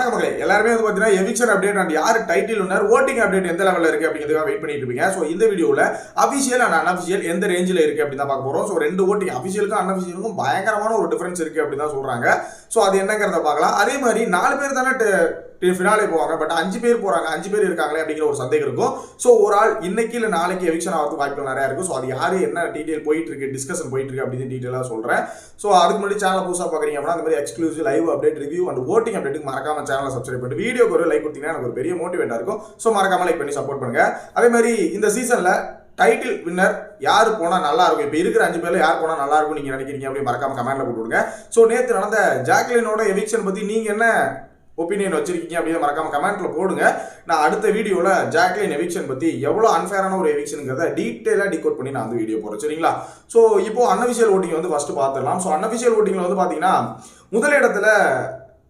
வணக்கம் மக்களே. எல்லாருமே வந்து பார்த்தீங்கன்னா எவிக்ஷன் அப்டேட் அண்ட் யார் டைட்டில் ஒன்றார் ஓட்டிங் அப்டேட் எந்த லெவலில் இருக்குது அப்படிங்கிறதுக்காக வெயிட் பண்ணிட்டு இருப்பீங்க ஸோ இந்த வீடியோவில் அஃபிஷியல் அண்ட் அன்அஃபிஷியல் எந்த ரேஞ்சில் இருக்குது அப்படின்னு தான் பார்க்க போகிறோம் ஸோ ரெண்டு ஓட்டிங் அஃபிஷியலுக்கும் அன்அஃபிஷியலுக்கும் பயங்கரமான ஒரு டிஃபரன்ஸ் இருக்குது அப்படின்னு தான் சொல்கிறாங்க ஸோ அது என்னங்கிறத பார்க்கலாம். அதே மாதிரி நாலு பேர் தானே ஃபினாலே போவாங்க. பட் அஞ்சு பேர் போறாங்க. அஞ்சு பேர் இருக்காங்களே அப்படிங்கிற ஒரு சந்தேகம் இருக்கும். ஸோ ஒரு ஆள் இன்னைக்கு இல்லை நாளைக்கு எவிக்ஷன் ஆகிறதுக்கு வாய்ப்புகள் நிறையா இருக்கும் ஸோ அது யார் என்ன டீட்டெயில் போயிட்டு இருக்கு டிஸ்கஷன் போயிட்டு இருக்கு அப்படின்னு டீட்டெயிலாக சொல்கிறேன் ஸோ அதுக்கு முன்னாடி சேனல் புதுசாக பார்க்குறீங்க அப்படின்னா அந்த மாதிரி exclusive live update review and voting அப்டேட்டுக்கு மறக்காம சேனலை சப்ஸ்கிரைப் பண்ணிட்டு வீடியோக்கு ஒரு லைக் கொடுத்தீங்கன்னா எனக்கு ஒரு பெரிய மோட்டிவேட்டாக இருக்கும். ஸோ மறக்காம லைக் பண்ணி சப்போர்ட் பண்ணுங்க. அதே மாதிரி இந்த சீசனில் டைட்டில் வின்னர் யார் போனால் நல்லா இருக்கும்? இப்போ இருக்கிற அஞ்சு பேரில் யார் போனால் நல்லா இருக்கும் நீங்க நினைக்கிறீங்க அப்படின்னு மறக்காம கமெண்ட்ல போட்டுவிடுங்க ஸோ நேற்று நடந்த ஜாக்லினோட எவிக்ஷன் பற்றி நீங்கள் என்ன ஒப்பீனியன் வச்சிருக்கீங்க அப்படின்னு மறக்காம கமெண்ட்ல போடுங்க. நான் அடுத்த வீடியோவில் ஜாக்லின் எவிக்ஷன் பற்றி எவ்வளோ அன்ஃபேரான ஒரு எவிக்ஷனுங்கிறத டீட்டெயிலாக டிகோட் பண்ணி நான் வந்து வீடியோ போகிறேன் சரிங்களா? ஸோ இப்போ அன்அஃபிஷியல் ஓட்டிங் வந்து ஃபர்ஸ்ட் பார்த்துடலாம். ஸோ அன்அஃபிஷியல் ஓட்டிங்கில் வந்து பார்த்தீங்கன்னா முதலிடத்துல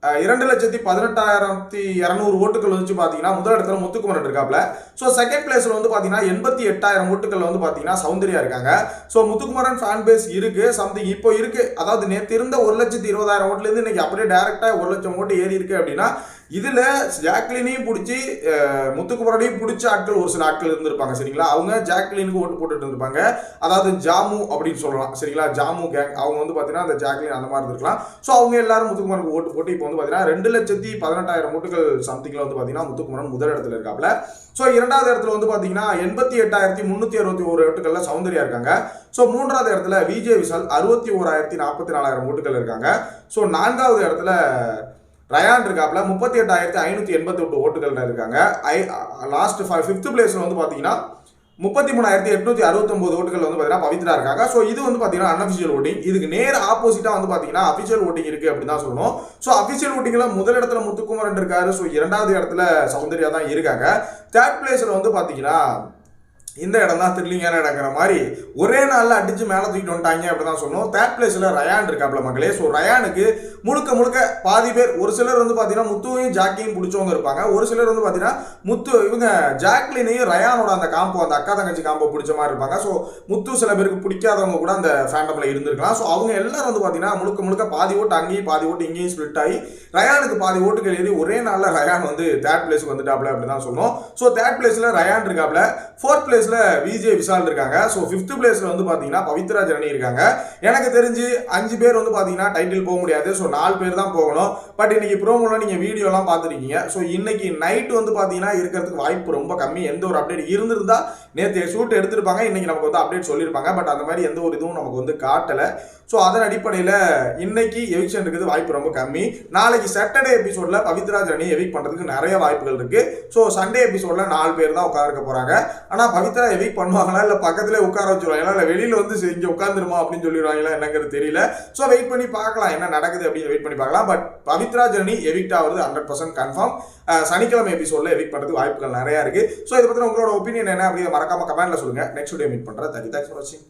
இரண்டு லட்சத்தி பதினெட்டாயிரத்தி இரநூறு ஓட்டுகள் வந்து பார்த்தீங்கன்னா முதல் இடத்துல முத்துக்குமரன் இருக்காப்ல ஸோ செகண்ட் பிளேஸில் வந்து பார்த்தீங்கன்னா எண்பத்தி எட்டாயிரம் ஓட்டுகள் வந்து பார்த்தீங்கன்னா சௌந்தர்யா இருக்காங்க. ஸோ முத்துக்குமரன் ஃபேன் பேஸ் இருக்கு சம்திங் இப்போ இருக்கு. அதாவது நேற்று இருந்த ஒரு லட்சத்தி இருபதாயிரம் ஓட்டுலேருந்து இன்னைக்கு அப்படியே டேரெக்டாக ஒரு லட்சம் ஓட்டு ஏறி இருக்கு அப்படின்னா இதில் ஜாக்லினையும் பிடிச்சி முத்துக்குமரனையும் பிடிச்ச ஆட்கள் ஒரு சில ஆட்கள் இருந்திருப்பாங்க சரிங்களா? அவங்க ஜாக்லினுக்கு ஓட்டு போட்டுட்டு இருந்திருப்பாங்க. அதாவது ஜாமு அப்படின்னு சொல்லலாம் சரிங்களா? ஜாமு கேங் அவங்க வந்து பார்த்தீங்கன்னா அந்த ஜாக்லின் அந்த மாதிரி இருந்திருக்கலாம். ஸோ அவங்க எல்லாரும் முத்துக்குமரனுக்கு ஓட்டு போட்டு இப்போ வந்து பார்த்தீங்கன்னா ரெண்டு லட்சத்தி பதினெட்டாயிரம் ஓட்டுகள் சம்திங்கில் வந்து பார்த்தீங்கன்னா முத்துக்குமரன் முதல் இடத்துல இருக்காப்ல ஸோ இரண்டாவது இடத்துல வந்து பார்த்தீங்கன்னா எண்பத்தி எட்டாயிரத்தி முந்நூற்றி அறுபத்தி ஒரு ஓட்டுகளில் சௌந்தர்யா இருக்காங்க. ஸோ மூன்றாவது இடத்துல விஜய் விஷால் அறுபத்தி ஓராயிரத்தி நாற்பத்தி நாலாயிரம் ஓட்டுகள் இருக்காங்க. ஸோ நான்காவது இடத்துல ரயான் இருக்காப்ல முப்பத்தி எட்டாயிரத்தி ஐநூற்றி எண்பத்தி எட்டு ஓட்டுகள் இருக்காங்க. ஐ லாஸ்ட் ஃபைவ் ஃபிஃப்த் பிளேஸில் வந்து பார்த்தீங்கன்னா முப்பத்தி மூணாயிரத்தி எட்நூத்தி அறுபத்தொம்பது ஓட்டுகள் வந்து பார்த்தீங்கன்னா பவித்ரா இருக்காங்க. ஸோ இது வந்து பார்த்தீங்கன்னா அன்அஃபிஷியல் ஓட்டிங் இதுக்கு நேர் ஆப்போசிட்டாக வந்து பார்த்தீங்கன்னா அஃபிஷியல் ஓட்டிங் இருக்குது அப்படின்னு தான் சொல்லணும். ஸோ அஃபிஷியல் ஓட்டிங்கில் முதல் இடத்துல முத்துக்குமரன் இருக்காரு. ஸோ இரண்டாவது இடத்துல சௌந்தர்யா தான் இருக்காங்க. தேர்ட் பிளேஸில் வந்து பார்த்தீங்கன்னா இந்த இடம் தான் த்ரில்லிங்கான இடங்கிற மாதிரி ஒரே நாளில் அடிச்சு மேலே தூக்கிட்டு வந்துட்டாங்க அப்படி தான் சொன்னோம் தேர்ட் பிளேஸில் ரயான் இருக்காப்ல மக்களே. ஸோ ரயானுக்கு முழுக்க முழுக்க பாதி பேர் ஒரு சிலர் வந்து பார்த்தீங்கன்னா முத்துவையும் ஜாக்கியும் பிடிச்சவங்க இருப்பாங்க. ஒரு சிலர் வந்து பார்த்தீங்கன்னா முத்து இவங்க ஜாக்லினையும் ரயானோட அந்த காம்போ அந்த அக்கா தங்கச்சி காம்போ பிடிச்ச மாதிரி இருப்பாங்க. ஸோ முத்து சில பேருக்கு பிடிக்காதவங்க கூட அந்த ஃபேண்டமில் இருந்திருக்கலாம். ஸோ அவங்க எல்லாரும் வந்து பார்த்தீங்கன்னா முழுக்க முழுக்க பாதி ஓட்டு அங்கேயும் பாதி ஓட்டு இங்கேயும் ஸ்ப்ளிட் ஆகி ரயானுக்கு பாதி ஓட்டுகள் ஏறி ஒரே நாளில் ரயான் வந்து தேர்ட் பிளேஸுக்கு வந்துட்டாப்ல அப்படி தான் சொன்னோம் ஸோ தேர்ட் பிளேஸில் ரயான் இருக்காப்ல ஃபோர்த் பிளேஸில் விஜய் விஷால் இருக்காங்க. ஸோ ஃபிஃப்த் பிளேஸில் வந்து பார்த்தீங்கன்னா பவித்ரா ஜனனி இருக்காங்க. எனக்கு தெரிஞ்சு அஞ்சு பேர் வந்து பார்த்தீங்கன்னா டைட்டில் போக முடியாது. ஸோ நாலு பேர் தான் போகணும். பட் இன்னைக்கு ப்ரோமோவில் நீங்கள் வீடியோலாம் பார்த்துருக்கீங்க. ஸோ இன்னைக்கு நைட் வந்து பார்த்தீங்கன்னா இருக்கிறதுக்கு வாய்ப்பு ரொம்ப கம்மி. எந்த ஒரு அப்டேட் இருந்திருந்தா நேற்று ஷூட் எடுத்திருப்பாங்க. இன்னைக்கு நமக்கு வந்து அப்டேட் சொல்லியிருப்பாங்க பட் அந்த மாதிரி எந்த ஒரு இதுவும் நமக்கு வந்து காட்டலை. ஸோ அதன் அடிப்படையில் இன்னைக்கு எவிக்ஷன் இருக்குது வாய்ப்பு ரொம்ப கம்மி. நாளைக்கு சாட்டர்டே எபிசோடில் பவித்ரா ஜனி எவிக் பண்ணுறதுக்கு நிறைய வாய்ப்புகள் இருக்கு. ஸோ சண்டே எபிசோடில் நாலு பேர் தான் உட்காந்துருக்க போகிறாங்க ஆனால் பவித்ரா எவிக் பண்ணுவாங்களா? இல்லை பக்கத்துலேயே உட்கார வச்சுருவாங்களா? இல்லை வெளியில் வந்து இங்கே உட்காந்துருமா அப்படின்னு சொல்லிடுவாங்களா? என்னங்கிறது தெரியல. ஸோ வெயிட் பண்ணி பார்க்கலாம். என்ன நடக்குது அப்படின்னு வெயிட் பண்ணி பார்க்கலாம். பட் பவித்ரா ஜனி எவிக்ட் ஆகுறது ஹண்ட்ரட் பர்சன்ட் கன்ஃபார்ம் சனிக்கிழமை எபிசோடில் எவிக் பண்ணுறதுக்கு வாய்ப்புகள் நிறையா இருக்குது ஸோ இதை பற்றின உங்களோட ஒப்பீனியன் என்ன அப்படிங்கிற மறக்காம கமெண்ட்ல சொல்லுங்கள் நெக்ஸ்ட் டே மீட் பண்ணுறேன் தேங்க்யூ தேங்க்ஸ் ஃபார் வாட்சிங்